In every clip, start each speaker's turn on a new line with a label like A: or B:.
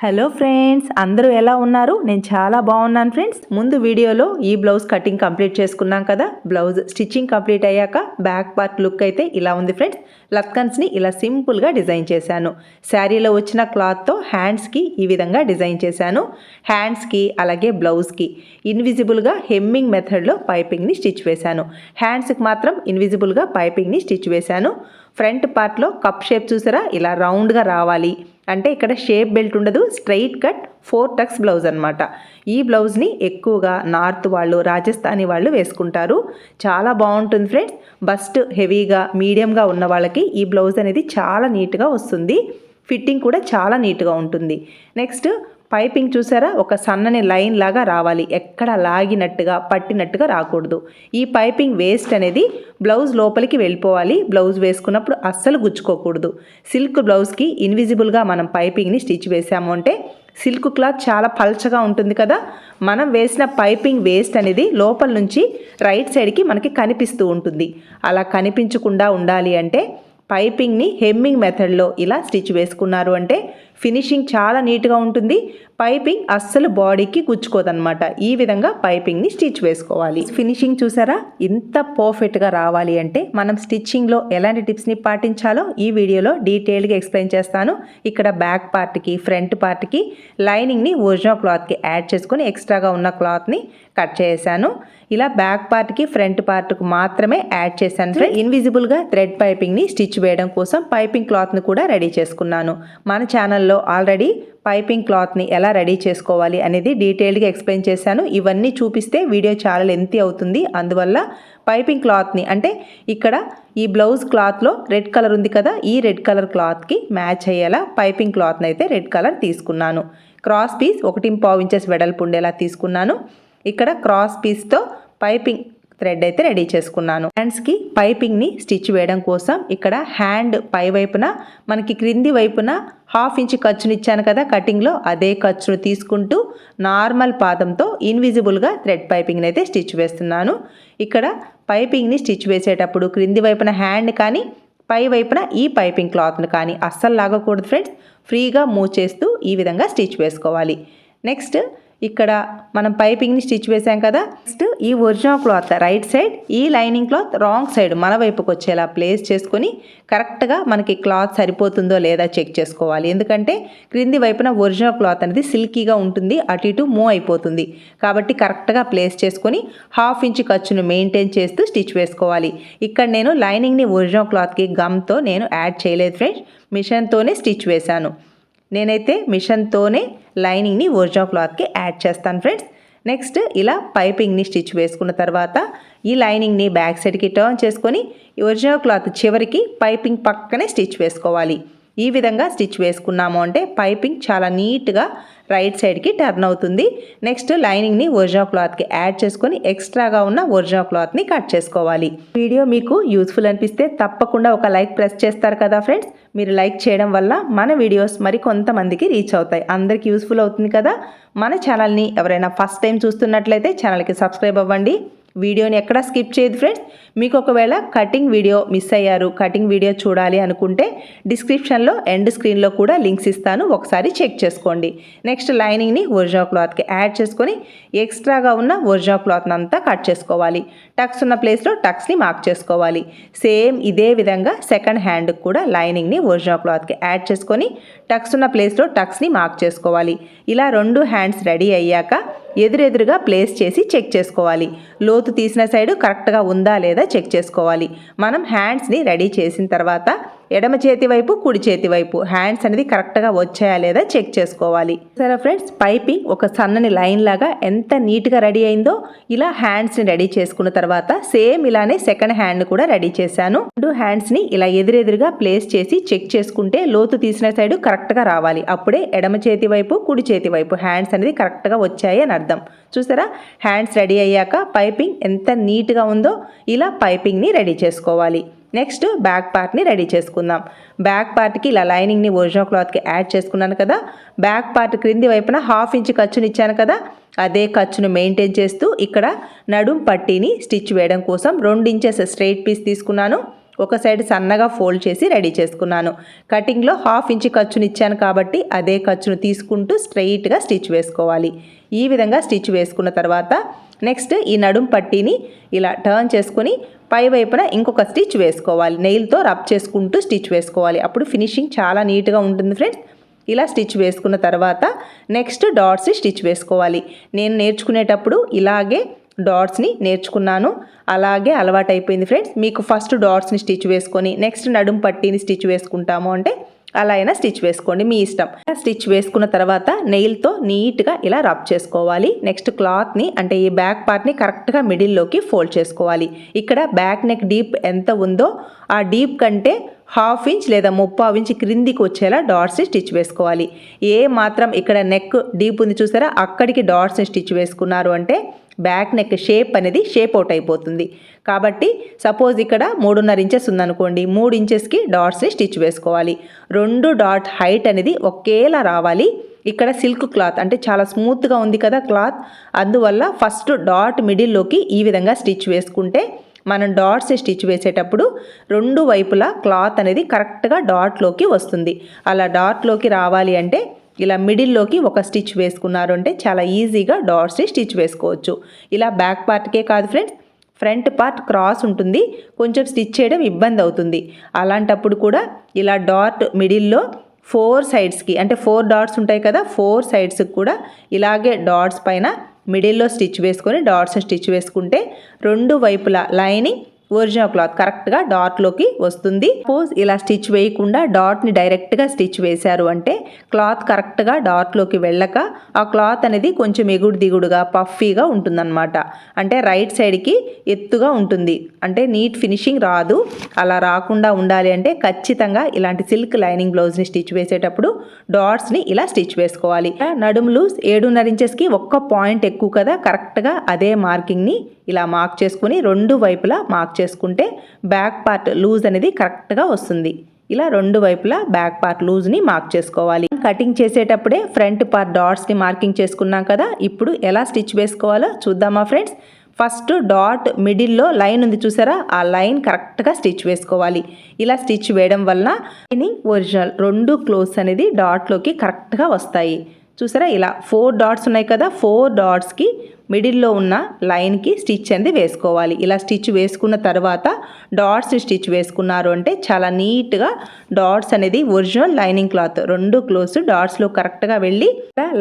A: Hello friends అందరూ ఎలా ఉన్నారు? నేను చాలా బాగున్నాను ఫ్రెండ్స్ ముందు వీడియోలో ఈ బ్లౌజ్ కటింగ్ కంప్లీట్ చేసుకున్నాం కదా? బ్లౌజ్ స్టిచ్చింగ్ కంప్లీట్ అయ్యాక బ్యాక్ పార్ట్ లుక్ అయితే ఇలా ఉంది ఫ్రెండ్స్ లత్కన్స్ని ఇలా సింపుల్గా డిజైన్ చేశాను. శారీలో వచ్చిన క్లాత్తో హ్యాండ్స్కి ఈ విధంగా డిజైన్ చేశాను. హ్యాండ్స్కి అలాగే బ్లౌజ్కి ఇన్విజిబుల్గా హెమ్మింగ్ మెథడ్లో పైపింగ్ని స్టిచ్ వేశాను. హ్యాండ్స్కి మాత్రం ఇన్విజిబుల్గా పైపింగ్ని స్టిచ్ వేశాను. ఫ్రంట్ పార్ట్లో కప్ షేప్ చూసారా? ఇలా రౌండ్గా రావాలి. అంటే ఇక్కడ షేప్ బెల్ట్ ఉండదు straight cut four tucks blouse అనమాట ఈ బ్లౌజ్ని ఎక్కువగా నార్త్ వాళ్ళు రాజస్థానీ వాళ్ళు వేసుకుంటారు. చాలా బాగుంటుంది ఫ్రెండ్స్. బస్ట్ హెవీగా మీడియంగా ఉన్న వాళ్ళకి ఈ బ్లౌజ్ అనేది చాలా నీట్గా వస్తుంది. ఫిట్టింగ్ కూడా చాలా నీట్గా ఉంటుంది. నెక్స్ట్ పైపింగ్ చూసారా? ఒక సన్నని లైన్ లాగా రావాలి. ఎక్కడ లాగినట్టుగా పట్టినట్టుగా రాకూడదు. ఈ పైపింగ్ వేస్ట్ అనేది బ్లౌజ్ లోపలికి వెళ్ళిపోవాలి. బ్లౌజ్ వేసుకున్నప్పుడు అస్సలు గుచ్చుకోకూడదు. సిల్క్ బ్లౌజ్కి ఇన్విజిబుల్గా మనం పైపింగ్ని స్టిచ్ వేసాము అంటే సిల్క్ క్లాత్ చాలా పల్చగా ఉంటుంది కదా? మనం వేసిన పైపింగ్ వేస్ట్ అనేది లోపల నుంచి రైట్ సైడ్కి మనకి కనిపిస్తూ ఉంటుంది. అలా కనిపించకుండా ఉండాలి అంటే పైపింగ్ని హెమ్మింగ్ మెథడ్లో ఇలా స్టిచ్ వేసుకున్నారు అంటే ఫినిషింగ్ చాలా నీట్గా ఉంటుంది. పైపింగ్ అస్సలు బాడీకి గుచ్చుకోదన్నమాట. ఈ విధంగా పైపింగ్ని స్టిచ్ వేసుకోవాలి. ఫినిషింగ్ చూసారా? ఇంత పర్ఫెక్ట్గా రావాలి అంటే మనం స్టిచ్చింగ్లో ఎలాంటి టిప్స్ని పాటించాలో ఈ వీడియోలో డీటెయిల్గా ఎక్స్ప్లెయిన్ చేస్తాను. ఇక్కడ బ్యాక్ పార్ట్కి ఫ్రంట్ పార్ట్కి లైనింగ్ని ఒరిజినల్ క్లాత్కి యాడ్ చేసుకొని ఎక్స్ట్రాగా ఉన్న క్లాత్ని కట్ చేశాను. ఇలా బ్యాక్ పార్ట్కి ఫ్రంట్ పార్ట్కి మాత్రమే యాడ్ చేశాను ఇన్విజిబుల్గా థ్రెడ్ పైపింగ్ని స్టిచ్ వేయడం కోసం పైపింగ్ క్లాత్ని కూడా రెడీ చేసుకున్నాను. మన ఛానల్లో ఆల్రెడీ పైపింగ్ క్లాత్ని ఎలా రెడీ చేసుకోవాలి అనేది డీటెయిల్డ్గా ఎక్స్ప్లెయిన్ చేశాను. ఇవన్నీ చూపిస్తే వీడియో చాలా ఎంత అవుతుంది. అందువల్ల పైపింగ్ క్లాత్ని అంటే ఇక్కడ ఈ బ్లౌజ్ క్లాత్లో రెడ్ కలర్ ఉంది కదా ఈ రెడ్ కలర్ క్లాత్కి మ్యాచ్ అయ్యేలా పైపింగ్ క్లాత్ని అయితే రెడ్ కలర్ తీసుకున్నాను. క్రాస్ పీస్ ఒకటి పావు ఇంచెస్ వెడల్పు ఉండేలా తీసుకున్నాను. ఇక్కడ క్రాస్ పీస్తో పైపింగ్ థ్రెడ్ అయితే రెడీ చేసుకున్నాను. హ్యాండ్స్కి పైపింగ్ని స్టిచ్ వేయడం కోసం ఇక్కడ హ్యాండ్ పై వైపున మనకి క్రింది వైపున హాఫ్ ఇంచ్ ఖర్చుని ఇచ్చాను కదా కటింగ్లో అదే ఖర్చును తీసుకుంటూ నార్మల్ పాదంతో ఇన్విజిబుల్గా థ్రెడ్ పైపింగ్ని అయితే స్టిచ్ వేస్తున్నాను. ఇక్కడ పైపింగ్ని స్టిచ్ వేసేటప్పుడు క్రింది వైపున హ్యాండ్ కానీ పై వైపున ఈ పైపింగ్ క్లాత్ను కానీ అస్సలు లాగకూడదు ఫ్రెండ్స్. ఫ్రీగా మూవ్ చేస్తూ ఈ విధంగా స్టిచ్ వేసుకోవాలి. నెక్స్ట్ ఇక్కడ మనం పైపింగ్ని స్టిచ్ వేసాం కదా. నెక్స్ట్ ఈ ఒరిజినల్ క్లాత్ రైట్ సైడ్ ఈ లైనింగ్ క్లాత్ రాంగ్ సైడ్ మన వైపుకి వచ్చేలా ప్లేస్ చేసుకొని కరెక్ట్గా మనకి క్లాత్ సరిపోతుందో లేదా చెక్ చేసుకోవాలి. ఎందుకంటే క్రింది వైపున ఒరిజినల్ క్లాత్ అనేది సిల్కీగా ఉంటుంది అటు ఇటు మూవ్ అయిపోతుంది. కాబట్టి కరెక్ట్గా ప్లేస్ చేసుకొని హాఫ్ ఇంచ్ ఖర్చును మెయింటైన్ చేస్తూ స్టిచ్ వేసుకోవాలి. ఇక్కడ నేను లైనింగ్ని ఒరిజినల్ క్లాత్కి గమ్తో నేను యాడ్ చేయలేదు ఫ్రెండ్స్ మిషన్తోనే స్టిచ్ వేశాను. నేనైతే మిషన్తోనే లైనింగ్ని ఒరిజినల్ క్లాత్కి యాడ్ చేస్తాను ఫ్రెండ్స్. నెక్స్ట్ ఇలా పైపింగ్ని స్టిచ్ వేసుకున్న తర్వాత ఈ లైనింగ్ని బ్యాక్ సైడ్కి టర్న్ చేసుకొని ఒరిజినల్ క్లాత్ చివరికి పైపింగ్ పక్కనే స్టిచ్ వేసుకోవాలి. ఈ విధంగా స్టిచ్ వేసుకున్నాము అంటే పైపింగ్ చాలా నీట్గా రైట్ సైడ్కి టర్న్ అవుతుంది. నెక్స్ట్ లైనింగ్ని ఒరిజినల్ క్లాత్కి యాడ్ చేసుకొని ఎక్స్ట్రాగా ఉన్న ఒరిజినల్ క్లాత్ని కట్ చేసుకోవాలి. వీడియో మీకు యూస్ఫుల్ అనిపిస్తే తప్పకుండా ఒక లైక్ ప్రెస్ చేస్తారు కదా ఫ్రెండ్స్? మీరు లైక్ చేయడం వల్ల మన వీడియోస్ మరి కొంతమందికి రీచ్ అవుతాయి. అందరికి యూస్ఫుల్ అవుతుంది కదా? మన ఛానల్ని ఎవరైనా ఫస్ట్ టైం చూస్తున్నట్లయితే ఛానల్కి సబ్స్క్రైబ్ అవ్వండి. వీడియోని ఎక్కడ స్కిప్ చేయదు ఫ్రెండ్స్. మీకు ఒకవేళ కటింగ్ వీడియో మిస్ అయ్యారు కటింగ్ వీడియో చూడాలి అనుకుంటే డిస్క్రిప్షన్లో ఎండ్ స్క్రీన్లో కూడా లింక్స్ ఇస్తాను ఒకసారి చెక్ చేసుకోండి. నెక్స్ట్ లైనింగ్ని ఒరిజినల్ క్లాత్కి యాడ్ చేసుకొని ఎక్స్ట్రాగా ఉన్న ఒరిజినల్ క్లాత్ని అంతా కట్ చేసుకోవాలి. టక్స్ ఉన్న ప్లేస్లో టక్స్ని మార్క్ చేసుకోవాలి. సేమ్ ఇదే విధంగా సెకండ్ హ్యాండ్కి కూడా లైనింగ్ని ఒరిజినల్ క్లాత్కి యాడ్ చేసుకొని టక్స్ ఉన్న ప్లేస్లో టక్స్ని మార్క్ చేసుకోవాలి. ఇలా రెండు హ్యాండ్స్ రెడీ అయ్యాక ఎదురెదురుగా ప్లేస్ చేసి చెక్ చేసుకోవాలి. లోతు తీసిన సైడు కరెక్ట్గా ఉందా లేదా చెక్ చేసుకోవాలి. మనం హ్యాండ్స్ని రెడీ చేసిన తర్వాత ఎడమ చేతి వైపు కుడి చేతి వైపు. హ్యాండ్స్ అనేది కరెక్ట్గా వచ్చాయా లేదా చెక్ చేసుకోవాలి. సరే ఫ్రెండ్స్ పైపింగ్ ఒక సన్నని లైన్ లాగా ఎంత నీట్గా రెడీ అయిందో ఇలా హ్యాండ్స్ని రెడీ చేసుకున్న తర్వాత సేమ్ ఇలానే సెకండ్ హ్యాండ్ కూడా రెడీ చేశాను. రెండు హ్యాండ్స్ని ఇలా ఎదురెదురుగా ప్లేస్ చేసి చెక్ చేసుకుంటే లోతు తీసిన సైడ్ కరెక్ట్గా రావాలి. అప్పుడే ఎడమ చేతి వైపు కుడి చేతి వైపు హ్యాండ్స్ అనేది కరెక్ట్గా వచ్చాయి అని అర్థం. చూసారా? హ్యాండ్స్ రెడీ అయ్యాక పైపింగ్ ఎంత నీట్గా ఉందో ఇలా పైపింగ్ని రెడీ చేసుకోవాలి. నెక్స్ట్ బ్యాక్ పార్ట్ని రెడీ చేసుకుందాం. బ్యాక్ పార్ట్కి ఇలా లైనింగ్ని ఒరిజినల్ క్లాత్కి యాడ్ చేసుకున్నాను కదా. బ్యాక్ పార్ట్ క్రింది వైపున హాఫ్ ఇంచ్ ఖర్చుని ఇచ్చాను కదా. అదే ఖర్చును మెయింటైన్ చేస్తూ ఇక్కడ నడుం పట్టీని స్టిచ్ వేయడం కోసం రెండు ఇంచెస్ స్ట్రైట్ పీస్ తీసుకున్నాను. ఒక సైడ్ సన్నగా ఫోల్డ్ చేసి రెడీ చేసుకున్నాను. కటింగ్లో హాఫ్ ఇంచ్ ఖర్చుని ఇచ్చాను కాబట్టి అదే ఖర్చును తీసుకుంటూ స్ట్రైట్గా స్టిచ్ వేసుకోవాలి. ఈ విధంగా స్టిచ్ వేసుకున్న తర్వాత నెక్స్ట్ ఈ నడుం పట్టీని ఇలా టర్న్ చేసుకొని పై వైపున ఇంకొక స్టిచ్ వేసుకోవాలి. నెయిల్తో రబ్ చేసుకుంటూ స్టిచ్ వేసుకోవాలి. అప్పుడు ఫినిషింగ్ చాలా నీట్గా ఉంటుంది ఫ్రెండ్స్ ఇలా స్టిచ్ వేసుకున్న తర్వాత నెక్స్ట్ డాట్స్ స్టిచ్ వేసుకోవాలి. నేను నేర్చుకునేటప్పుడు ఇలాగే డాట్స్ని నేర్చుకున్నాను. అలాగే అలవాటైపోయింది ఫ్రెండ్స్ మీకు ఫస్ట్ డాట్స్ని స్టిచ్ వేసుకొని నెక్స్ట్ నడుం పట్టీని స్టిచ్ వేసుకుంటాము అంటే అలా అయినా స్టిచ్ వేసుకోండి మీ ఇష్టం. స్టిచ్ వేసుకున్న తర్వాత నెయిల్తో నీట్గా ఇలా రబ్ చేసుకోవాలి. నెక్స్ట్ క్లాత్ని అంటే ఈ బ్యాక్ పార్ట్ని కరెక్ట్గా మిడిల్లోకి ఫోల్డ్ చేసుకోవాలి. ఇక్కడ బ్యాక్ నెక్ డీప్ ఎంత ఉందో ఆ డీప్ కంటే హాఫ్ ఇంచ్ లేదా ముప్పావు ఇంచ్ క్రిందికి వచ్చేలా డాట్స్ని స్టిచ్ వేసుకోవాలి. ఏ మాత్రం ఇక్కడ నెక్ డీప్ ఉంది చూసారా? అక్కడికి డాట్స్ని స్టిచ్ వేసుకున్నారు అంటే బ్యాక్ నెక్ షేప్ అనేది షేప్ అవుట్ అయిపోతుంది. కాబట్టి సపోజ్ ఇక్కడ మూడున్నర ఇంచెస్ ఉందనుకోండి మూడు ఇంచెస్కి డాట్స్ని స్టిచ్ వేసుకోవాలి. రెండు డాట్ హైట్ అనేది ఒకేలా రావాలి. ఇక్కడ సిల్క్ క్లాత్ అంటే చాలా స్మూత్గా ఉంది కదా క్లాత్. అందువల్ల ఫస్ట్ డాట్ మిడిల్లోకి ఈ విధంగా స్టిచ్ వేసుకుంటే మనం డాట్స్ స్టిచ్ వేసేటప్పుడు రెండు వైపులా క్లాత్ అనేది కరెక్ట్గా డాట్లోకి వస్తుంది. అలా డాట్లోకి రావాలి అంటే ఇలా మిడిల్లోకి ఒక స్టిచ్ వేసుకున్నారు అంటే చాలా ఈజీగా డాట్స్ని స్టిచ్ వేసుకోవచ్చు. ఇలా బ్యాక్ పార్ట్కే కాదు ఫ్రెండ్స్ ఫ్రంట్ పార్ట్ క్రాస్ ఉంటుంది కొంచెం స్టిచ్ చేయడం ఇబ్బంది అవుతుంది. అలాంటప్పుడు కూడా ఇలా డాట్ మిడిల్లో ఫోర్ సైడ్స్కి అంటే ఫోర్ డాట్స్ ఉంటాయి కదా ఫోర్ సైడ్స్కి కూడా ఇలాగే డాట్స్ పైన మిడిల్లో స్టిచ్ వేసుకొని డాట్స్ స్టిచ్ వేసుకుంటే రెండు వైపులా లైనింగ్ ఒరిజినల్ క్లాత్ కరెక్ట్గా డాట్లోకి వస్తుంది. సపోజ్ ఇలా స్టిచ్ వేయకుండా డాట్ని డైరెక్ట్గా స్టిచ్ వేశారు అంటే క్లాత్ కరెక్ట్గా డాట్లోకి వెళ్ళక ఆ క్లాత్ అనేది కొంచెం ఎగుడు దిగుడుగా పఫీగా ఉంటుందన్నమాట. అంటే రైట్ సైడ్కి ఎత్తుగా ఉంటుంది. అంటే నీట్ ఫినిషింగ్ రాదు. అలా రాకుండా ఉండాలి అంటే ఖచ్చితంగా ఇలాంటి సిల్క్ లైనింగ్ బ్లౌజ్ని స్టిచ్ వేసేటప్పుడు డాట్స్ని ఇలా స్టిచ్ వేసుకోవాలి. నడుములు లూజ్ ఏడున్నర ఇంచెస్కి ఒక్క పాయింట్ ఎక్కువ కదా కరెక్ట్గా అదే మార్కింగ్ని ఇలా మార్క్ చేసుకుని రెండు వైపులా మార్క్ చేసుకుంటే బ్యాక్ పార్ట్ లూజ్ అనేది కరెక్ట్గా వస్తుంది. ఇలా రెండు వైపులా బ్యాక్ పార్ట్ లూజ్ని మార్క్ చేసుకోవాలి. కటింగ్ చేసేటప్పుడే ఫ్రంట్ పార్ట్ డాట్స్ని మార్కింగ్ చేసుకున్నాం కదా ఇప్పుడు ఎలా స్టిచ్ వేసుకోవాలో చూద్దామా ఫ్రెండ్స్ ఫస్ట్ డాట్ మిడిల్లో లైన్ ఉంది చూసారా? ఆ లైన్ కరెక్ట్గా స్టిచ్ వేసుకోవాలి. ఇలా స్టిచ్ వేయడం వలన లైనింగ్ ఒరిజినల్ రెండు క్లోత్స్ అనేది డాట్లోకి కరెక్ట్గా వస్తాయి. చూసారా? ఇలా ఫోర్ డాట్స్ ఉన్నాయి కదా ఫోర్ డాట్స్కి మిడిల్లో ఉన్న లైన్కి స్టిచ్ అనేది వేసుకోవాలి. ఇలా స్టిచ్ వేసుకున్న తర్వాత డాట్స్ స్టిచ్ వేసుకున్నారు అంటే చాలా నీట్గా డాట్స్ అనేది ఒరిజినల్ లైనింగ్ క్లాత్. రెండు క్లోజ్ డాట్స్లో కరెక్ట్గా వెళ్ళి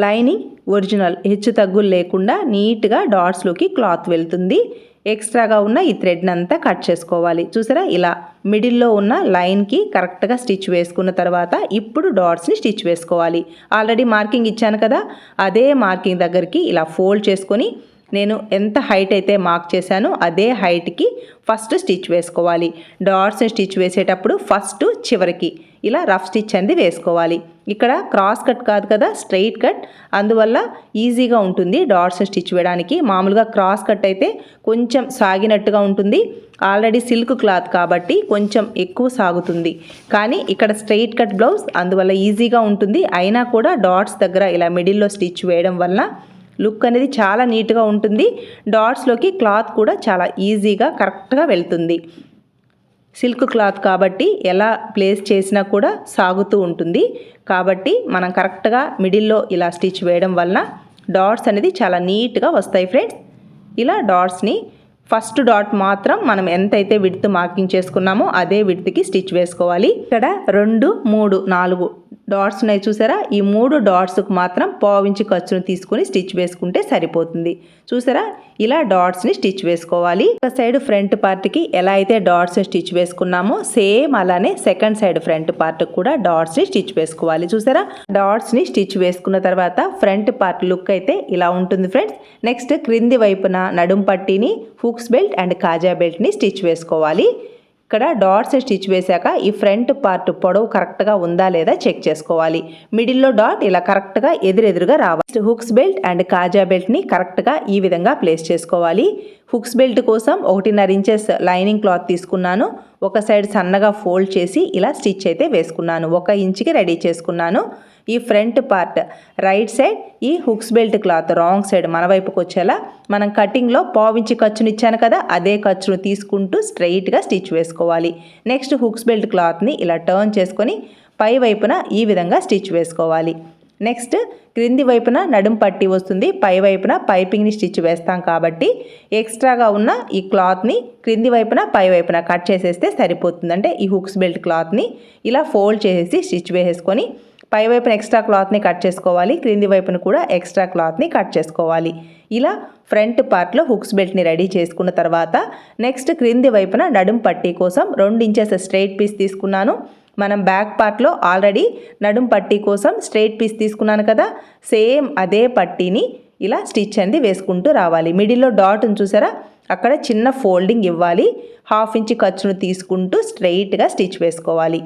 A: లైనింగ్ ఒరిజినల్ హెచ్చు తగ్గులు లేకుండా నీట్గా డాట్స్లోకి క్లాత్ వెళ్తుంది. ఎక్స్ట్రాగా ఉన్న ఈ థ్రెడ్ని అంతా కట్ చేసుకోవాలి. చూసారా? ఇలా మిడిల్లో ఉన్న లైన్కి కరెక్ట్గా స్టిచ్ వేసుకున్న తర్వాత ఇప్పుడు డాట్స్ని స్టిచ్ వేసుకోవాలి. ఆల్రెడీ మార్కింగ్ ఇచ్చాను కదా? అదే మార్కింగ్ దగ్గరికి ఇలా ఫోల్డ్ చేసుకొని నేను ఎంత హైట్ అయితే మార్క్ చేశానో అదే హైట్కి ఫస్ట్ స్టిచ్ వేసుకోవాలి. డాట్స్ స్టిచ్ వేసేటప్పుడు ఫస్ట్ చివరికి ఇలా రఫ్ స్టిచ్ అనేది వేసుకోవాలి. ఇక్కడ క్రాస్ కట్ కాదు కదా స్ట్రైట్ కట్ అందువల్ల ఈజీగా ఉంటుంది డాట్స్ స్టిచ్ వేయడానికి. మామూలుగా క్రాస్ కట్ అయితే కొంచెం సాగినట్టుగా ఉంటుంది. ఆల్రెడీ సిల్క్ క్లాత్ కాబట్టి కొంచెం ఎక్కువ సాగుతుంది. కానీ ఇక్కడ స్ట్రైట్ కట్ బ్లౌజ్ అందువల్ల ఈజీగా ఉంటుంది. అయినా కూడా డాట్స్ దగ్గర ఇలా మిడిల్లో స్టిచ్ వేయడం వల్ల లుక్ అనేది చాలా నీట్గా ఉంటుంది. డాట్స్లోకి క్లాత్ కూడా చాలా ఈజీగా కరెక్ట్గా వెళ్తుంది. సిల్క్ క్లాత్ కాబట్టి ఎలా ప్లేస్ చేసినా కూడా సాగుతూ ఉంటుంది. కాబట్టి మనం కరెక్ట్గా మిడిల్లో ఇలా స్టిచ్ వేయడం వలన డాట్స్ అనేది చాలా నీట్గా వస్తాయి ఫ్రెండ్స్. ఇలా డాట్స్ని ఫస్ట్ డాట్ మాత్రం మనం ఎంతైతే విడ్త్ మార్కింగ్ చేసుకున్నామో అదే విడ్త్కి స్టిచ్ వేసుకోవాలి. ఇక్కడ రెండు మూడు నాలుగు డాట్స్ ఉన్నాయి చూసారా? ఈ మూడు డాట్స్కి మాత్రం పావించి ఖర్చును తీసుకొని స్టిచ్ వేసుకుంటే సరిపోతుంది. చూసారా? ఇలా డాట్స్ని స్టిచ్ వేసుకోవాలి. ఒక సైడ్ ఫ్రంట్ పార్ట్కి ఎలా అయితే డాట్స్ స్టిచ్ వేసుకున్నామో సేమ్ అలానే సెకండ్ సైడ్ ఫ్రంట్ పార్ట్కి కూడా డాట్స్ని స్టిచ్ వేసుకోవాలి. చూసారా? డాట్స్ని స్టిచ్ వేసుకున్న తర్వాత ఫ్రంట్ పార్ట్ లుక్ అయితే ఇలా ఉంటుంది ఫ్రెండ్స్. నెక్స్ట్ క్రింది వైపున నడుం పట్టీని హుక్స్ బెల్ట్ అండ్ కాజా బెల్ట్ని స్టిచ్ వేసుకోవాలి. ఇక్కడ డాట్స్ స్టిచ్ వేశాక ఈ ఫ్రంట్ పార్ట్ పొడవు కరెక్ట్గా ఉందా లేదా చెక్ చేసుకోవాలి. మిడిల్లో డాట్ ఇలా కరెక్ట్గా ఎదురెదురుగా రావాలి. హుక్స్ బెల్ట్ అండ్ కాజా బెల్ట్ని కరెక్ట్గా ఈ విధంగా ప్లేస్ చేసుకోవాలి. హుక్స్ బెల్ట్ కోసం ఒకటిన్నర ఇంచెస్ లైనింగ్ క్లాత్ తీసుకున్నాను. ఒక సైడ్ సన్నగా ఫోల్డ్ చేసి ఇలా స్టిచ్ అయితే వేసుకున్నాను. ఒక ఇంచుకి రెడీ చేసుకున్నాను. ఈ ఫ్రంట్ పార్ట్ రైట్ సైడ్ ఈ hooks belt cloth wrong side మన వైపుకి వచ్చేలా మనం కటింగ్లో పావించి ఖర్చుని ఇచ్చాను కదా అదే ఖర్చును తీసుకుంటూ స్ట్రైట్గా స్టిచ్ వేసుకోవాలి. నెక్స్ట్ హుక్స్ బెల్ట్ క్లాత్ని ఇలా టర్న్ చేసుకొని పై వైపున ఈ విధంగా స్టిచ్ వేసుకోవాలి. నెక్స్ట్ క్రింది వైపున నడుం పట్టి వస్తుంది పై వైపున పైపింగ్ని స్టిచ్ వేస్తాం కాబట్టి ఎక్స్ట్రాగా ఉన్న ఈ క్లాత్ని క్రింది వైపున పై వైపున కట్ చేసేస్తే సరిపోతుంది. అంటే ఈ హుక్స్ బెల్ట్ క్లాత్ని ఇలా ఫోల్డ్ చేసేసి స్టిచ్ వేసేసుకొని పై వైపున ఎక్స్ట్రా క్లాత్ని కట్ చేసుకోవాలి. క్రింది వైపున కూడా ఎక్స్ట్రా క్లాత్ని కట్ చేసుకోవాలి. ఇలా ఫ్రంట్ పార్ట్లో హుక్స్ బెల్ట్ని రెడీ చేసుకున్న తర్వాత నెక్స్ట్ క్రింది వైపున నడుం పట్టీ కోసం రెండు ఇంచెస్ స్ట్రైట్ పీస్ తీసుకున్నాను. మనం బ్యాక్ పార్ట్లో ఆల్రెడీ నడుం పట్టీ కోసం స్ట్రైట్ పీస్ తీసుకున్నాను కదా. సేమ్ అదే పట్టీని ఇలా స్టిచ్ అనేది వేసుకుంటూ రావాలి. మిడిల్లో డాట్ని చూసారా? అక్కడ చిన్న ఫోల్డింగ్ ఇవ్వాలి. హాఫ్ ఇంచ్ ఖర్చును తీసుకుంటూ స్ట్రైట్గా స్టిచ్ వేసుకోవాలి.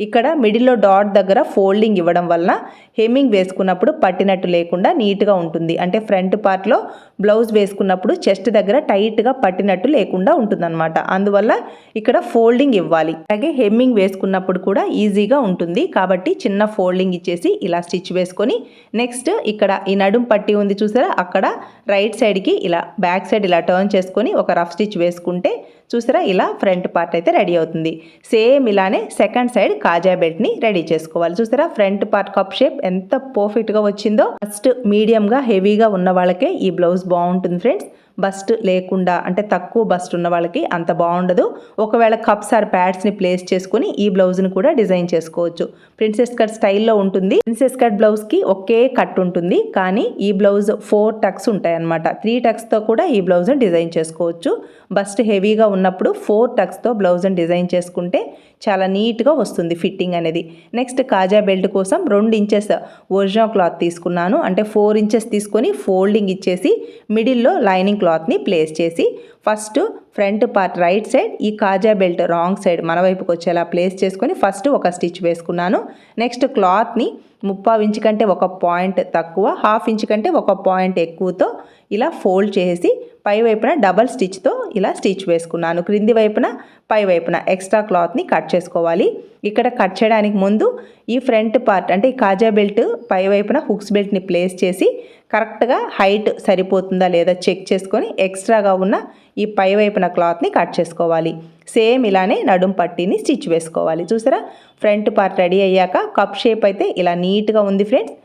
A: ఇక్కడ మిడిల్లో డాట్ దగ్గర ఫోల్డింగ్ ఇవ్వడం వలన హెమ్మింగ్ వేసుకున్నప్పుడు పట్టినట్టు లేకుండా నీట్గా ఉంటుంది. అంటే ఫ్రంట్ పార్ట్లో బ్లౌజ్ వేసుకున్నప్పుడు చెస్ట్ దగ్గర టైట్గా పట్టినట్టు లేకుండా ఉంటుందన్నమాట. అందువల్ల ఇక్కడ ఫోల్డింగ్ ఇవ్వాలి. అలాగే హెమ్మింగ్ వేసుకున్నప్పుడు కూడా ఈజీగా ఉంటుంది. కాబట్టి చిన్న ఫోల్డింగ్ ఇచ్చేసి ఇలా స్టిచ్ వేసుకొని నెక్స్ట్ ఇక్కడ ఈ నడుం పట్టి ఉంది చూసారా? అక్కడ రైట్ సైడ్కి ఇలా బ్యాక్ సైడ్ ఇలా టర్న్ చేసుకొని ఒక రఫ్ స్టిచ్ వేసుకుంటే చూసారా? ఇలా ఫ్రంట్ పార్ట్ అయితే రెడీ అవుతుంది. సేమ్ ఇలానే సెకండ్ సైడ్ కాజా బెల్ట్ని రెడీ చేసుకోవాలి. చూసారా? ఫ్రంట్ పార్ట్ కప్ షేప్ ఎంత పర్ఫెక్ట్గా వచ్చిందో. ఫస్ట్ మీడియంగా హెవీగా ఉన్న వాళ్ళకే ఈ బ్లౌజ్ బాగుంటుంది ఫ్రెండ్స్. బస్ట్ లేకుండా అంటే తక్కువ బస్ట్ ఉన్న వాళ్ళకి అంత బాగుండదు. ఒకవేళ కప్స్ ఆర్ ప్యాడ్స్ని ప్లేస్ చేసుకుని ఈ బ్లౌజ్ని కూడా డిజైన్ చేసుకోవచ్చు. ప్రిన్సెస్ కట్ స్టైల్లో ఉంటుంది. ప్రిన్సెస్ కట్ బ్లౌజ్కి ఒకే కట్ ఉంటుంది. కానీ ఈ బ్లౌజ్ ఫోర్ టక్స్ ఉంటాయి అనమాట త్రీ టక్స్తో కూడా ఈ బ్లౌజ్ని డిజైన్ చేసుకోవచ్చు. బస్ట్ హెవీగా ఉన్నప్పుడు ఫోర్ టక్స్తో బ్లౌజ్ని డిజైన్ చేసుకుంటే చాలా నీట్గా వస్తుంది ఫిట్టింగ్ అనేది. నెక్స్ట్ కాజా బెల్ట్ కోసం రెండు ఇంచెస్ ఒరిజినల్ క్లాత్ తీసుకున్నాను. అంటే ఫోర్ ఇంచెస్ తీసుకొని ఫోల్డింగ్ ఇచ్చేసి మిడిల్లో లైనింగ్ క్లాత్ని ప్లేస్ చేసి first front part right side ఈ కాజా బెల్ట్ రాంగ్ సైడ్ మన వైపుకి వచ్చేలా ప్లేస్ చేసుకొని ఫస్ట్ ఒక స్టిచ్ వేసుకున్నాను. నెక్స్ట్ క్లాత్ని ముప్పావు ఇంచు కంటే ఒక పాయింట్ తక్కువ హాఫ్ ఇంచు కంటే ఒక పాయింట్ ఎక్కువతో ఇలా ఫోల్డ్ చేసి పై వైపున డబల్ స్టిచ్తో ఇలా స్టిచ్ వేసుకున్నాను. క్రింది వైపున పై వైపున ఎక్స్ట్రా క్లాత్ని కట్ చేసుకోవాలి. ఇక్కడ కట్ చేయడానికి ముందు ఈ ఫ్రంట్ పార్ట్ అంటే ఈ కాజా బెల్ట్ పై వైపున హుక్స్ బెల్ట్ని ప్లేస్ చేసి కరెక్ట్గా హైట్ సరిపోతుందా లేదా చెక్ చేసుకొని ఎక్స్ట్రాగా ఉన్న ఈ పై వైపున క్లాత్ని కట్ చేసుకోవాలి. సేమ్ ఇలానే నడుం పట్టీని స్టిచ్ వేసుకోవాలి. చూసారా? ఫ్రంట్ పార్ట్ రెడీ అయ్యాక కప్ షేప్ అయితే ఇలా నీట్గా ఉంది ఫ్రెండ్స్.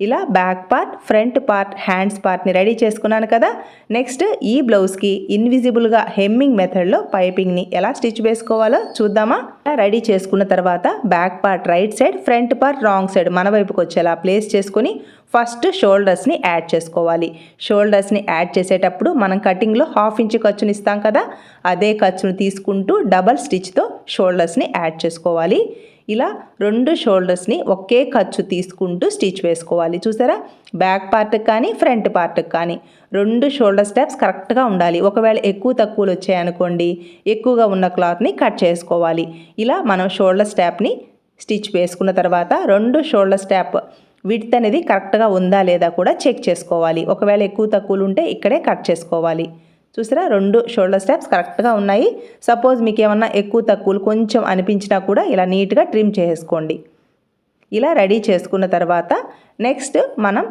A: ఇలా back part front part hands పార్ట్ని రెడీ చేసుకున్నాను కదా. నెక్స్ట్ ఈ బ్లౌజ్కి ఇన్విజిబుల్గా హెమ్మింగ్ మెథడ్లో పైపింగ్ని ఎలా స్టిచ్ వేసుకోవాలో చూద్దామా? రెడీ చేసుకున్న తర్వాత back part right side front part wrong side మన వైపుకి వచ్చేలా ప్లేస్ చేసుకొని ఫస్ట్ షోల్డర్స్ని యాడ్ చేసుకోవాలి. షోల్డర్స్ని యాడ్ చేసేటప్పుడు మనం కటింగ్లో హాఫ్ ఇంచ్ ఖర్చుని ఇస్తాం కదా. అదే ఖర్చును తీసుకుంటూ డబల్ స్టిచ్తో షోల్డర్స్ని యాడ్ చేసుకోవాలి. ఇలా రెండు షోల్డర్స్ని ఒకే ఖర్చు తీసుకుంటూ స్టిచ్ వేసుకోవాలి. చూసారా? బ్యాక్ పార్ట్కి కానీ ఫ్రంట్ పార్ట్కి కానీ రెండు షోల్డర్ స్టెప్స్ కరెక్ట్గా ఉండాలి. ఒకవేళ ఎక్కువ తక్కువలు వచ్చాయనుకోండి ఎక్కువగా ఉన్న క్లాత్ని కట్ చేసుకోవాలి. ఇలా మనం షోల్డర్ స్టాప్ని స్టిచ్ వేసుకున్న తర్వాత రెండు షోల్డర్ స్టాప్ విడ్త్ అనేది కరెక్ట్గా ఉందా లేదా కూడా చెక్ చేసుకోవాలి. ఒకవేళ ఎక్కువ తక్కువలు ఉంటే ఇక్కడే కట్ చేసుకోవాలి. చూసారా? రెండు షోల్డర్ స్టెప్స్ కరెక్ట్గా ఉన్నాయి. సపోజ్ మీకు ఏమన్నా ఎక్కువ తక్కువలు కొంచెం అనిపించినా కూడా ఇలా నీట్గా ట్రిమ్ చేసుకోండి. ఇలా రెడీ చేసుకున్న తర్వాత నెక్స్ట్ మనం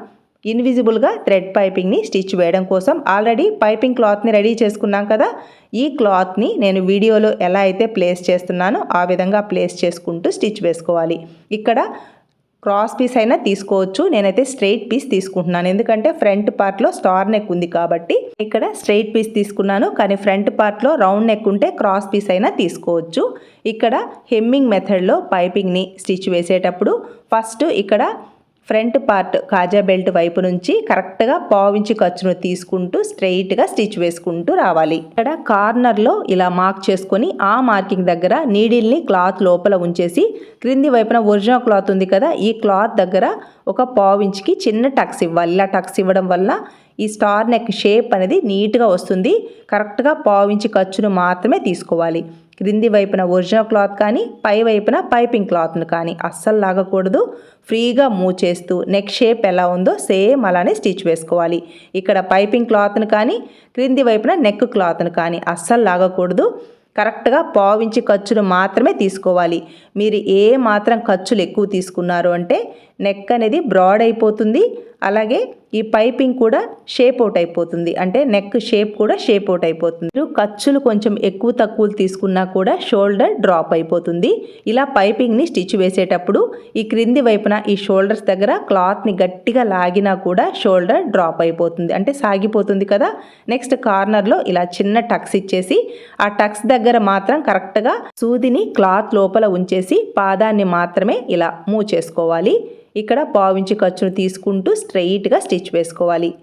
A: ఇన్విజిబుల్గా థ్రెడ్ పైపింగ్ని స్టిచ్ వేయడం కోసం ఆల్రెడీ పైపింగ్ క్లాత్ని రెడీ చేసుకున్నాం కదా. ఈ క్లాత్ని నేను వీడియోలో ఎలా అయితే ప్లేస్ చేస్తున్నానో ఆ విధంగా ప్లేస్ చేసుకుంటూ స్టిచ్ వేసుకోవాలి. ఇక్కడ క్రాస్ పీస్ అయినా తీసుకోవచ్చు. నేనైతే స్ట్రైట్ పీస్ తీసుకుంటున్నాను. ఎందుకంటే ఫ్రంట్ పార్ట్లో స్టార్ నెక్ ఉంది కాబట్టి ఇక్కడ స్ట్రైట్ పీస్ తీసుకున్నాను. కానీ ఫ్రంట్ పార్ట్లో రౌండ్ నెక్ ఉంటే క్రాస్ పీస్ అయినా తీసుకోవచ్చు. ఇక్కడ హెమ్మింగ్ మెథడ్లో పైపింగ్ని స్టిచ్ వేసేటప్పుడు ఫస్ట్ ఇక్కడ ఫ్రంట్ పార్ట్ కాజా బెల్ట్ వైపు నుంచి కరెక్ట్గా పావించి ఖర్చును తీసుకుంటూ స్ట్రెయిట్గా స్టిచ్ వేసుకుంటూ రావాలి. ఇక్కడ కార్నర్లో ఇలా మార్క్ చేసుకొని ఆ మార్కింగ్ దగ్గర నీడిల్ని క్లాత్ లోపల ఉంచేసి క్రింది వైపున ఒరిజినల్ క్లాత్ ఉంది కదా ఈ క్లాత్ దగ్గర ఒక పావించికి చిన్న టక్స్ ఇవ్వాలి. ఇలా టక్స్ ఇవ్వడం వల్ల ఈ స్టార్ నెక్ షేప్ అనేది నీట్గా వస్తుంది. కరెక్ట్గా పావించి ఖర్చును మాత్రమే తీసుకోవాలి. క్రింది వైపున ఒరిజినల్ క్లాత్ కానీ పై వైపున పైపింగ్ క్లాత్ను కానీ అస్సలు లాగకూడదు. ఫ్రీగా మూవ్ చేస్తూ నెక్ షేప్ ఎలా ఉందో సేమ్ అలానే స్టిచ్ వేసుకోవాలి. ఇక్కడ పైపింగ్ క్లాత్ను కానీ క్రింది వైపున నెక్ క్లాత్ను కానీ అస్సలు లాగకూడదు. కరెక్ట్గా పావించి ఖర్చును మాత్రమే తీసుకోవాలి. మీరు ఏ మాత్రం ఖర్చులు ఎక్కువ తీసుకున్నారు అంటే నెక్ అనేది బ్రాడ్ అయిపోతుంది. అలాగే ఈ పైపింగ్ కూడా షేప్ అవుట్ అయిపోతుంది. అంటే నెక్ షేప్ కూడా షేప్ అవుట్ అయిపోతుంది. మీరు ఖర్చులు కొంచెం ఎక్కువ తక్కువలు తీసుకున్నా కూడా షోల్డర్ డ్రాప్ అయిపోతుంది. ఇలా పైపింగ్ని స్టిచ్ వేసేటప్పుడు ఈ క్రింది వైపున ఈ షోల్డర్స్ దగ్గర క్లాత్ని గట్టిగా లాగినా కూడా షోల్డర్ డ్రాప్ అయిపోతుంది. అంటే సాగిపోతుంది కదా. నెక్స్ట్ కార్నర్లో ఇలా చిన్న టక్స్ ఇచ్చేసి ఆ టక్స్ దగ్గర మాత్రం కరెక్ట్గా సూదిని క్లాత్ లోపల ఉంచేసి పాదాన్ని మాత్రమే ఇలా మూవ్ చేసుకోవాలి. ఇక్కడ పావించి ఖర్చును తీసుకుంటూ స్ట్రెయిట్గా స్టిచ్ వేసుకోవాలి.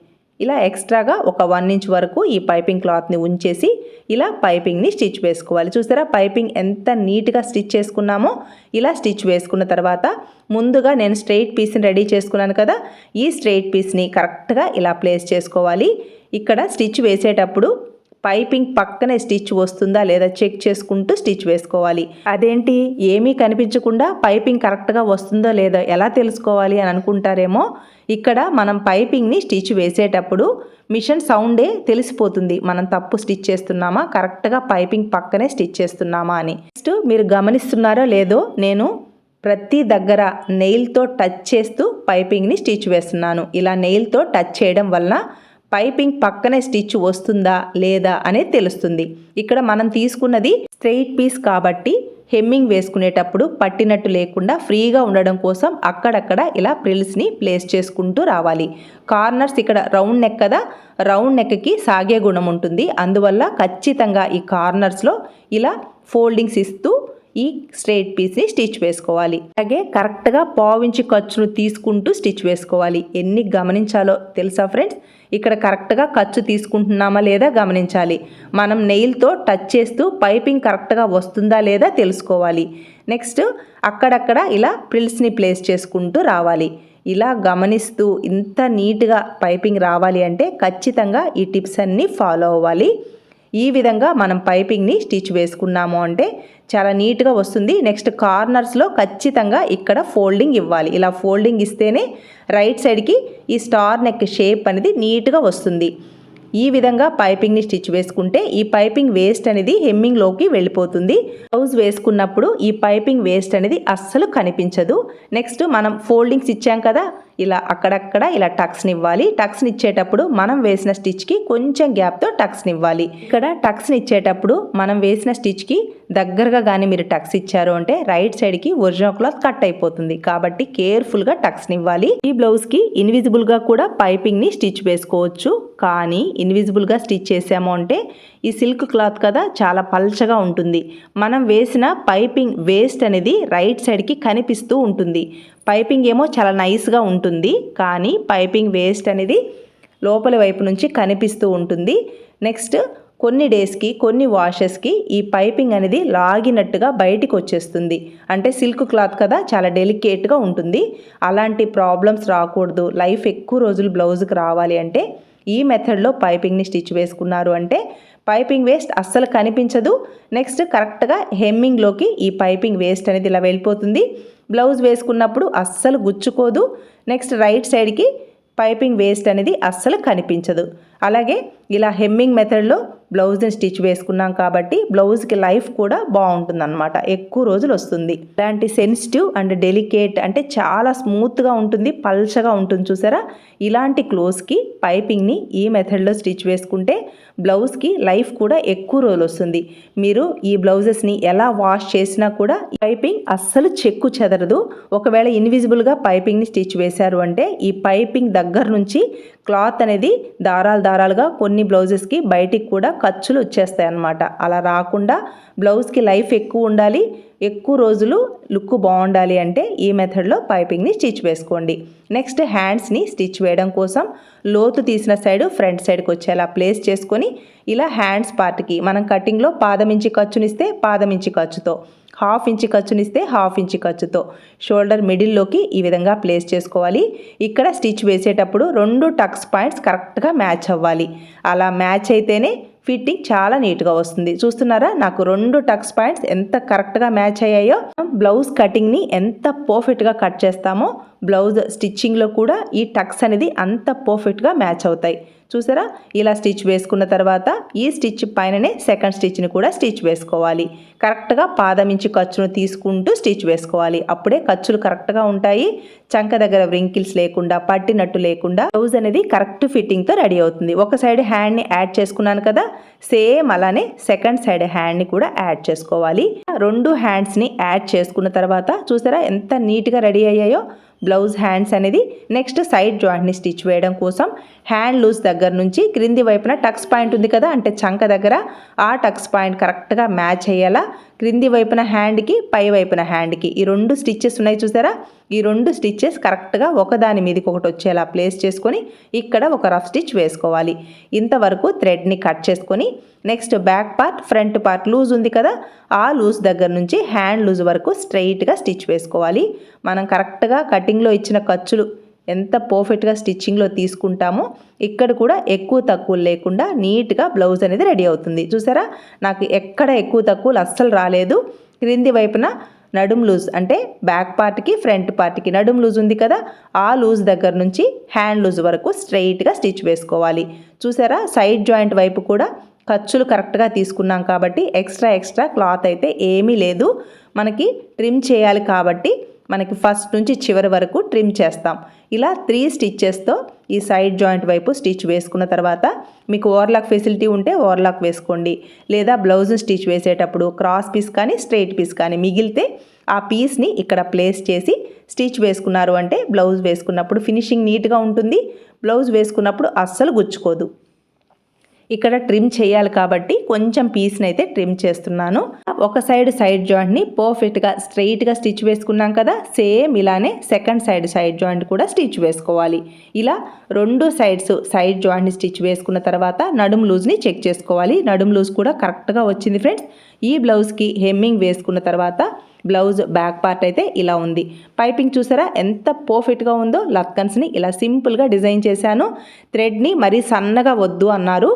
A: ఇలా ఎక్స్ట్రాగా ఒక వన్ ఇంచ్ వరకు ఈ పైపింగ్ క్లాత్ని ఉంచేసి ఇలా పైపింగ్ని స్టిచ్ వేసుకోవాలి. చూసారా? పైపింగ్ ఎంత నీట్గా స్టిచ్ చేసుకున్నామో ఇలా స్టిచ్ వేసుకున్న తర్వాత ముందుగా నేను స్ట్రెయిట్ పీస్ని రెడీ చేసుకున్నాను కదా ఈ స్ట్రెయిట్ పీస్ని కరెక్ట్గా ఇలా ప్లేస్ చేసుకోవాలి. ఇక్కడ స్టిచ్ వేసేటప్పుడు పైపింగ్ పక్కనే స్టిచ్ వస్తుందా లేదా చెక్ చేసుకుంటూ స్టిచ్ వేసుకోవాలి. అదేంటి? ఏమీ కనిపించకుండా పైపింగ్ కరెక్ట్గా వస్తుందో లేదో ఎలా తెలుసుకోవాలి అని అనుకుంటారేమో? ఇక్కడ మనం పైపింగ్ని స్టిచ్ వేసేటప్పుడు మిషన్ సౌండే తెలిసిపోతుంది. మనం తప్పు స్టిచ్ చేస్తున్నామా? కరెక్ట్గా పైపింగ్ పక్కనే స్టిచ్ చేస్తున్నామా అని. నెక్స్ట్ మీరు గమనిస్తున్నారో లేదో నేను ప్రతి దగ్గర నెయిల్తో టచ్ చేస్తూ పైపింగ్ని స్టిచ్ వేస్తున్నాను. ఇలా నెయిల్తో టచ్ చేయడం వలన పైపింగ్ పక్కనే స్టిచ్ వస్తుందా లేదా అనేది తెలుస్తుంది. ఇక్కడ మనం తీసుకున్నది స్ట్రెయిట్ పీస్ కాబట్టి హెమ్మింగ్ వేసుకునేటప్పుడు పట్టినట్టు లేకుండా ఫ్రీగా ఉండడం కోసం అక్కడక్కడ ఇలా ప్రిల్స్ని ప్లేస్ చేసుకుంటూ రావాలి. కార్నర్స్ ఇక్కడ రౌండ్ నెక్ కదా రౌండ్ నెక్కి సాగే గుణం ఉంటుంది. అందువల్ల ఖచ్చితంగా ఈ కార్నర్స్లో ఇలా ఫోల్డింగ్స్ ఇస్తూ ఈ స్ట్రైట్ పీస్ని స్టిచ్ వేసుకోవాలి. అలాగే కరెక్ట్గా పావించి ఖర్చును తీసుకుంటూ స్టిచ్ వేసుకోవాలి. ఎన్ని గమనించాలో తెలుసా ఫ్రెండ్స్? ఇక్కడ కరెక్ట్గా ఖర్చు తీసుకుంటున్నామా లేదా గమనించాలి. మనం నెయిల్తో టచ్ చేస్తూ పైపింగ్ కరెక్ట్గా వస్తుందా లేదా తెలుసుకోవాలి. నెక్స్ట్ అక్కడక్కడ ఇలా ప్రిల్స్ని ప్లేస్ చేసుకుంటూ రావాలి. ఇలా గమనిస్తూ ఇంత నీట్గా పైపింగ్ రావాలి అంటే ఖచ్చితంగా ఈ టిప్స్ అన్నీ ఫాలో అవ్వాలి. ఈ విధంగా మనం పైపింగ్ని స్టిచ్ వేసుకున్నాము అంటే చాలా నీట్గా వస్తుంది. నెక్స్ట్ కార్నర్స్లో ఖచ్చితంగా ఇక్కడ ఫోల్డింగ్ ఇవ్వాలి. ఇలా ఫోల్డింగ్ ఇస్తేనే రైట్ సైడ్కి ఈ స్టార్ నెక్ షేప్ అనేది నీట్గా వస్తుంది. ఈ విధంగా పైపింగ్ని స్టిచ్ వేసుకుంటే ఈ పైపింగ్ వేస్ట్ అనేది హెమ్మింగ్లోకి వెళ్ళిపోతుంది. బ్లౌజ్ వేసుకున్నప్పుడు ఈ పైపింగ్ వేస్ట్ అనేది అస్సలు కనిపించదు. నెక్స్ట్ మనం ఫోల్డింగ్స్ ఇచ్చాం కదా ఇలా అక్కడక్కడ ఇలా టక్స్ని ఇవ్వాలి. టక్స్ని ఇచ్చేటప్పుడు మనం వేసిన స్టిచ్కి కొంచెం గ్యాప్తో టక్స్ని ఇవ్వాలి. ఇక్కడ టక్స్ని ఇచ్చేటప్పుడు మనం వేసిన స్టిచ్కి దగ్గరగా కానీ మీరు టక్స్ ఇచ్చారు అంటే రైట్ సైడ్కి ఒరిజినల్ క్లాత్ కట్ అయిపోతుంది. కాబట్టి కేర్ఫుల్గా టక్స్ని ఇవ్వాలి. ఈ బ్లౌజ్కి ఇన్విజిబుల్గా కూడా పైపింగ్ని స్టిచ్ వేసుకోవచ్చు. కానీ ఇన్విజిబుల్గా స్టిచ్ చేసాము అంటే ఈ సిల్క్ క్లాత్ కదా చాలా పల్చగా ఉంటుంది. మనం వేసిన పైపింగ్ వేస్ట్ అనేది రైట్ సైడ్కి కనిపిస్తూ ఉంటుంది. పైపింగ్ ఏమో చాలా నైస్గా ఉంటుంది కానీ పైపింగ్ వేస్ట్ అనేది లోపలి వైపు నుంచి కనిపిస్తూ ఉంటుంది. నెక్స్ట్ కొన్ని డేస్కి కొన్ని వాషెస్కి ఈ పైపింగ్ అనేది లాగినట్టుగా బయటికి వచ్చేస్తుంది. అంటే సిల్క్ క్లాత్ కదా చాలా డెలికేట్గా ఉంటుంది. అలాంటి ప్రాబ్లమ్స్ రాకూడదు. లైఫ్ ఎక్కువ రోజులు బ్లౌజ్కి రావాలి అంటే ఈ మెథడ్లో పైపింగ్ని స్టిచ్ వేసుకున్నారు అంటే పైపింగ్ వేస్ట్ అస్సలు కనిపించదు. నెక్స్ట్ కరెక్ట్గా హెమ్మింగ్లోకి ఈ పైపింగ్ వేస్ట్ అనేది ఇలా వెళ్ళిపోతుంది. బ్లౌజ్ వేసుకున్నప్పుడు అస్సలు గుచ్చుకోదు. నెక్స్ట్ రైట్ సైడ్కి పైపింగ్ వేస్ట్ అనేది అస్సలు కనిపించదు. అలాగే ఇలా హెమ్మింగ్ మెథడ్లో బ్లౌజ్ని స్టిచ్ వేసుకున్నాం కాబట్టి బ్లౌజ్కి లైఫ్ కూడా బాగుంటుంది అనమాట ఎక్కువ రోజులు వస్తుంది. ఇలాంటి సెన్సిటివ్ అండ్ డెలికేట్ అంటే చాలా స్మూత్గా ఉంటుంది పల్చగా ఉంటుంది చూసారా? ఇలాంటి క్లోజ్కి పైపింగ్ని ఈ మెథడ్లో స్టిచ్ వేసుకుంటే బ్లౌజ్కి లైఫ్ కూడా ఎక్కువ రోజులు వస్తుంది. మీరు ఈ బ్లౌజెస్ని ఎలా వాష్ చేసినా కూడా పైపింగ్ అస్సలు చెక్కు చెదరదు. ఒకవేళ ఇన్విజిబుల్గా పైపింగ్ని స్టిచ్ వేశారు అంటే ఈ పైపింగ్ దగ్గర నుంచి క్లాత్ అనేది దారాలు దారాలుగా కొన్ని బ్లౌజెస్కి బయటికి కూడా ఖర్చులు వచ్చేస్తాయి అన్నమాట. అలా రాకుండా బ్లౌజ్కి లైఫ్ ఎక్కువ ఉండాలి ఎక్కువ రోజులు లుక్ బాగుండాలి అంటే ఈ మెథడ్లో పైపింగ్ని స్టిచ్ వేసుకోండి. నెక్స్ట్ హ్యాండ్స్ని స్టిచ్ వేయడం కోసం లోతు తీసిన సైడ్ ఫ్రంట్ సైడ్కి వచ్చేలా ప్లేస్ చేసుకొని ఇలా హ్యాండ్స్ పార్ట్కి మనం కటింగ్లో పాదం ఇంచి ఖర్చునిస్తే పాదం ఇంచి ఖర్చుతో హాఫ్ ఇంచ్ ఖర్చునిస్తే హాఫ్ ఇంచి ఖర్చుతో షోల్డర్ మిడిల్లోకి ఈ విధంగా ప్లేస్ చేసుకోవాలి. ఇక్కడ స్టిచ్ వేసేటప్పుడు రెండు టక్స్ పాయింట్స్ కరెక్ట్గా మ్యాచ్ అవ్వాలి. అలా మ్యాచ్ అయితేనే ఫిట్టింగ్ చాలా నీట్గా వస్తుంది. చూస్తున్నారా? నాకు రెండు టక్స్ పాయింట్స్ ఎంత కరెక్ట్గా మ్యాచ్ అయ్యాయో. బ్లౌజ్ కటింగ్ని ఎంత పర్ఫెక్ట్గా కట్ చేస్తామో బ్లౌజ్ స్టిచ్చింగ్లో కూడా ఈ టక్స్ అనేది అంత పర్ఫెక్ట్గా మ్యాచ్ అవుతాయి. చూసారా? ఇలా స్టిచ్ వేసుకున్న తర్వాత ఈ స్టిచ్ పైననే సెకండ్ స్టిచ్ని కూడా స్టిచ్ వేసుకోవాలి. కరెక్ట్గా పాదమించి ఖర్చును తీసుకుంటూ స్టిచ్ వేసుకోవాలి. అప్పుడే ఖర్చులు కరెక్ట్గా ఉంటాయి. చంక దగ్గర వ్రింకిల్స్ లేకుండా పట్టినట్టు లేకుండా బ్లౌజ్ అనేది కరెక్ట్ ఫిట్టింగ్తో రెడీ అవుతుంది. ఒక సైడ్ హ్యాండ్ని యాడ్ చేసుకున్నాను కదా సేమ్ అలానే సెకండ్ సైడ్ హ్యాండ్ని కూడా యాడ్ చేసుకోవాలి. రెండు హ్యాండ్స్ని యాడ్ చేసుకున్న తర్వాత చూసారా ఎంత నీట్గా రెడీ అయ్యాయో? బ్లౌజ్ హ్యాండ్స్ అనేది నెక్స్ట్ సైడ్ జాయింట్ని స్టిచ్ వేయడం కోసం హ్యాండ్ లూజ్ దగ్గర నుంచి క్రింది వైపున టక్స్ పాయింట్ ఉంది కదా అంటే చంక దగ్గర ఆ టక్స్ పాయింట్ కరెక్ట్గా మ్యాచ్ అయ్యేలా క్రింది వైపున హ్యాండ్కి పై వైపున హ్యాండ్కి. ఈ రెండు స్టిచ్చెస్ ఉన్నాయి చూసారా? ఈ రెండు స్టిచ్చెస్ కరెక్ట్గా ఒకదాని మీదకి ఒకటి వచ్చేలా ప్లేస్ చేసుకొని ఇక్కడ ఒక రఫ్ స్టిచ్ వేసుకోవాలి. ఇంతవరకు థ్రెడ్ని కట్ చేసుకొని next back part front part loose ఉంది కదా? ఆ లూజ్ దగ్గర నుంచి హ్యాండ్ లూజ్ వరకు స్ట్రైట్గా స్టిచ్ వేసుకోవాలి. మనం కరెక్ట్గా కటింగ్లో ఇచ్చిన ఖర్చులు ఎంత పర్ఫెక్ట్గా స్టిచ్చింగ్లో తీసుకుంటామో ఇక్కడ కూడా ఎక్కువ తక్కువ లేకుండా నీట్గా బ్లౌజ్ అనేది రెడీ అవుతుంది. చూసారా? నాకు ఎక్కడ ఎక్కువ తక్కువలు అస్సలు రాలేదు. క్రింది వైపున నడుం లూజ్ అంటే బ్యాక్ పార్ట్కి ఫ్రంట్ పార్ట్కి నడుం లూజ్ ఉంది కదా? ఆ లూజ్ దగ్గర నుంచి హ్యాండ్ లూజ్ వరకు స్ట్రైట్గా స్టిచ్ వేసుకోవాలి. చూసారా? సైడ్ జాయింట్ వైపు కూడా ఖర్చులు కరెక్ట్గా తీసుకున్నాం కాబట్టి ఎక్స్ట్రా ఎక్స్ట్రా క్లాత్ అయితే ఏమీ లేదు. మనకి ట్రిమ్ చేయాలి కాబట్టి మనకి ఫస్ట్ నుంచి చివరి వరకు ట్రిమ్ చేస్తాం. ఇలా త్రీ స్టిచ్చెస్తో ఈ సైడ్ జాయింట్ వైపు స్టిచ్ వేసుకున్న తర్వాత మీకు ఓవర్లాక్ ఫెసిలిటీ ఉంటే ఓవర్లాక్ వేసుకోండి. లేదా బ్లౌజ్ స్టిచ్ వేసేటప్పుడు క్రాస్ పీస్ కానీ స్ట్రైట్ పీస్ కానీ మిగిలితే ఆ పీస్ని ఇక్కడ ప్లేస్ చేసి స్టిచ్ వేసుకున్నారు అంటే బ్లౌజ్ వేసుకున్నప్పుడు ఫినిషింగ్ నీట్గా ఉంటుంది. బ్లౌజ్ వేసుకున్నప్పుడు అస్సలు గుచ్చుకోదు. ఇక్కడ ట్రిమ్ చేయాలి కాబట్టి కొంచెం పీస్ని అయితే ట్రిమ్ చేస్తున్నాను. ఒక సైడ్ సైడ్ జాయింట్ని పర్ఫెక్ట్గా స్ట్రైట్గా స్టిచ్ వేసుకున్నాం కదా సేమ్ ఇలానే సెకండ్ సైడ్ సైడ్ జాయింట్ కూడా స్టిచ్ వేసుకోవాలి. ఇలా రెండు సైడ్స్ సైడ్ జాయింట్ని స్టిచ్ వేసుకున్న తర్వాత నడుము లూజ్ని చెక్ చేసుకోవాలి. నడుము లూజ్ కూడా కరెక్ట్గా వచ్చింది ఫ్రెండ్స్ ఈ బ్లౌజ్కి హెమ్మింగ్ వేసుకున్న తర్వాత బ్లౌజ్ బ్యాక్ పార్ట్ అయితే ఇలా ఉంది. పైపింగ్ చూసారా? ఎంత పర్ఫెక్ట్గా ఉందో లక్కన్స్ని ఇలా సింపుల్గా డిజైన్ చేశాను. థ్రెడ్ని మరీ సన్నగా వద్దు అన్నారు.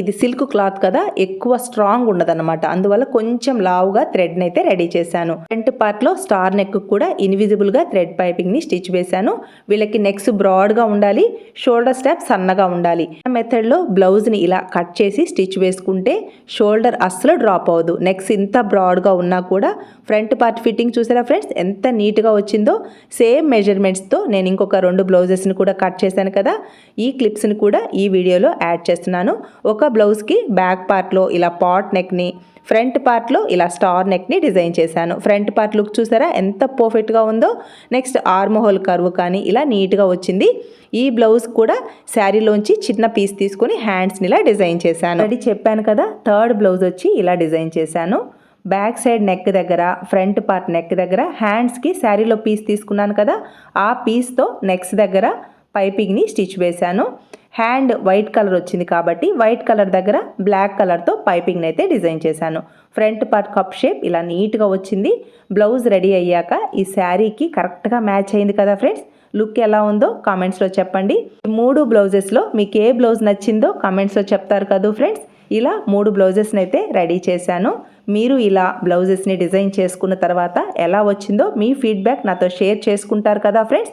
A: ఇది సిల్క్ క్లాత్ కదా ఎక్కువ స్ట్రాంగ్ ఉండదన్నమాట. అందువల్ల కొంచెం లావుగా థ్రెడ్ని అయితే రెడీ చేశాను. ఫ్రంట్ పార్ట్లో స్టార్ నెక్ కూడా ఇన్విజిబుల్గా థ్రెడ్ పైపింగ్ని స్టిచ్ వేశాను. వీళ్ళకి నెక్స్ బ్రాడ్గా ఉండాలి షోల్డర్ స్టాప్ సన్నగా ఉండాలి. మెథడ్లో బ్లౌజ్ని ఇలా కట్ చేసి స్టిచ్ వేసుకుంటే షోల్డర్ అస్సలు డ్రాప్ అవ్వదు. నెక్స్ ఇంత బ్రాడ్గా ఉన్నా కూడా ఫ్రంట్ పార్ట్ ఫిట్టింగ్ చూసారా ఫ్రెండ్స్ ఎంత నీట్గా వచ్చిందో? సేమ్ మెజర్మెంట్స్తో నేను ఇంకొక రెండు బ్లౌజెస్ని కూడా కట్ చేశాను కదా. ఈ క్లిప్స్ని కూడా ఈ వీడియోలో యాడ్ చేస్తున్నాను. ఒక బ్లౌజ్కి బ్యాక్ పార్ట్లో ఇలా పాట్ నెక్ని ఫ్రంట్ పార్ట్లో ఇలా స్టార్ నెక్ని డిజైన్ చేశాను. ఫ్రంట్ పార్ట్ లుక్ చూసారా? ఎంత పర్ఫెక్ట్గా ఉందో. నెక్స్ట్ ఆర్మోహోల్ కర్వ్ కానీ ఇలా నీట్గా వచ్చింది. ఈ బ్లౌజ్ కూడా శారీలోంచి చిన్న పీస్ తీసుకొని హ్యాండ్స్ని ఇలా డిజైన్ చేశాను. అది చెప్పాను కదా థర్డ్ బ్లౌజ్ వచ్చి ఇలా డిజైన్ చేశాను. బ్యాక్ సైడ్ నెక్ దగ్గర ఫ్రంట్ పార్ట్ నెక్ దగ్గర హ్యాండ్స్కి శారీలో పీస్ తీసుకున్నాను కదా ఆ పీస్తో నెక్స్ దగ్గర పైపింగ్ని స్టిచ్ వేశాను. హ్యాండ్ వైట్ కలర్ వచ్చింది కాబట్టి వైట్ కలర్ దగ్గర బ్లాక్ కలర్తో పైపింగ్ని అయితే డిజైన్ చేశాను. ఫ్రంట్ పార్ట్ కప్ షేప్ ఇలా నీట్గా వచ్చింది. బ్లౌజ్ రెడీ అయ్యాక ఈ శారీకి కరెక్ట్గా మ్యాచ్ అయింది కదా ఫ్రెండ్స్? లుక్ ఎలా ఉందో కామెంట్స్లో చెప్పండి. ఈ మూడు బ్లౌజెస్లో మీకు ఏ బ్లౌజ్ నచ్చిందో కామెంట్స్లో చెప్తారు కదా ఫ్రెండ్స్? ఇలా మూడు బ్లౌజెస్ని అయితే రెడీ చేశాను. మీరు ఇలా బ్లౌజెస్ని డిజైన్ చేసుకున్న తర్వాత ఎలా వచ్చిందో మీ ఫీడ్బ్యాక్ నాతో షేర్ చేసుకుంటారు కదా ఫ్రెండ్స్?